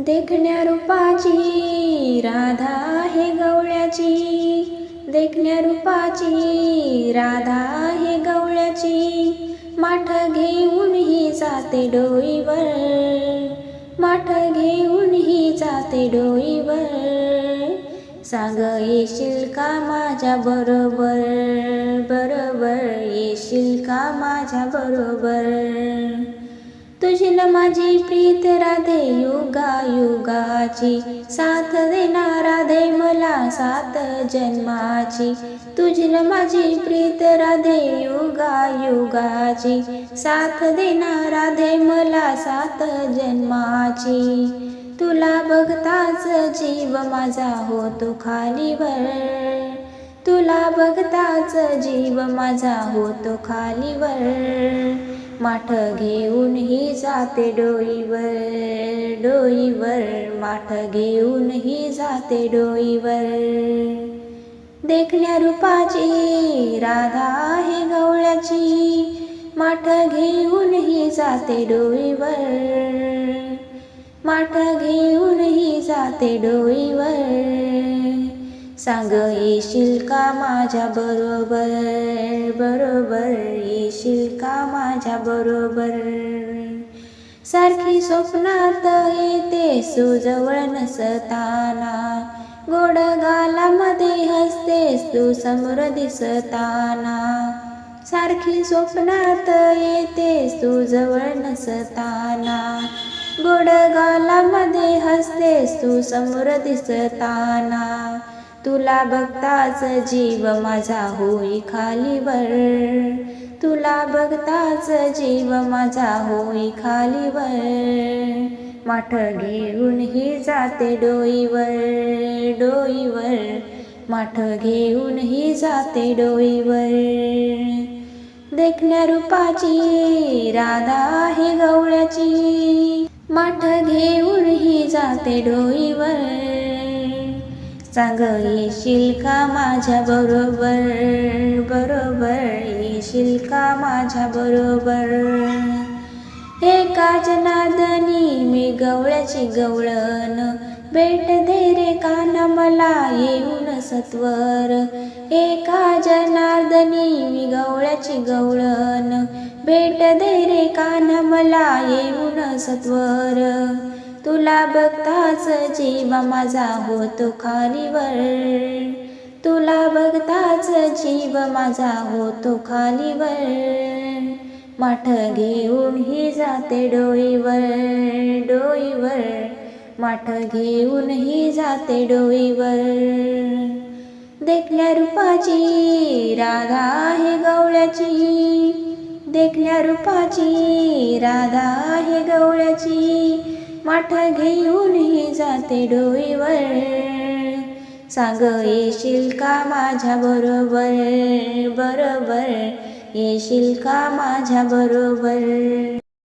देखण्या रूपाची राधा आहे गवळ्याची. देखण्या रूपाची राधा आहे गवळ्याची. माठ घेऊन ही जाते डोईवर. माठ घेऊन ही जाते डोईवर. सांग येशील का माझ्या बरोबर? बरोबर येशील का माझ्या बरोबर? तुझी न माझी प्रीत राधे युगा युगाची. साथ देणार राधे मला सात जन्माची. तुझी माझी प्रीत राधे युगा युगाची. साथ देणार राधे मला सात जन्माची. तुला बघताच जीव माझा होतो खालीवर. तुला बघताच जीव माझा होतो खालीवर. माठ घेऊन ही जाते डोईवर डोईवर. माठ घेऊन ही जाते डोईवर. देखण्या रूपाची राधा आहे गवळ्याची. माठ घेऊन ही जाते डोईवर. माठ घेऊन ही जाते डोईवर. सांग येशील का माझ्या बरोबर? बरोबर येशील का माझ्या बरोबर? सारखी स्वप्नात येते सुजवळ नसताना. गोड गालामध्ये हसतेस तू समोर दिसताना. सारखी स्वप्नात येतेस तू जवळ नसताना. गोड गालामध्ये हसतेस तू समोर दिसताना. तुला बघताच जीव माझा होई खालीवर. तुला बघताच जीव माझा होई खालीवर. माठ घेऊन ही जाते डोईवर डोईवर. माठ घेऊन ही जाते डोईवर. देखण्या रूपाची राधा आहे गवळ्याची. माठ घेऊन ही जाते डोईवर. सांग येशील का माझ्या बरोबर? बरोबर येशील का माझ्या बरोबर? एका जनादनी मी गवळ्याची गवळण. भेट दे रे काना मला येऊन सत्वर. एका जनार्दनी मी गवळ्याची गवळण. भेट दे रे काना मला येऊन सत्वर. तुला बघताच जीव माझा होतो खालीवर. तुला बघताच जीव माझा होतो खालीवर. माठ घेऊन ही जाते डोईवर डोईवर. माठ घेऊन ही जाते डोईवर. देखल्या रूपाची राधा आहे गवळ्याची. देखल्या रूपाची राधा आहे गवळ्याची. माठ घेऊन ही जाते डोईवर. सांग येशील का माझ्या बरोबर? बरोबर. येशील का माझ्या बरोबर?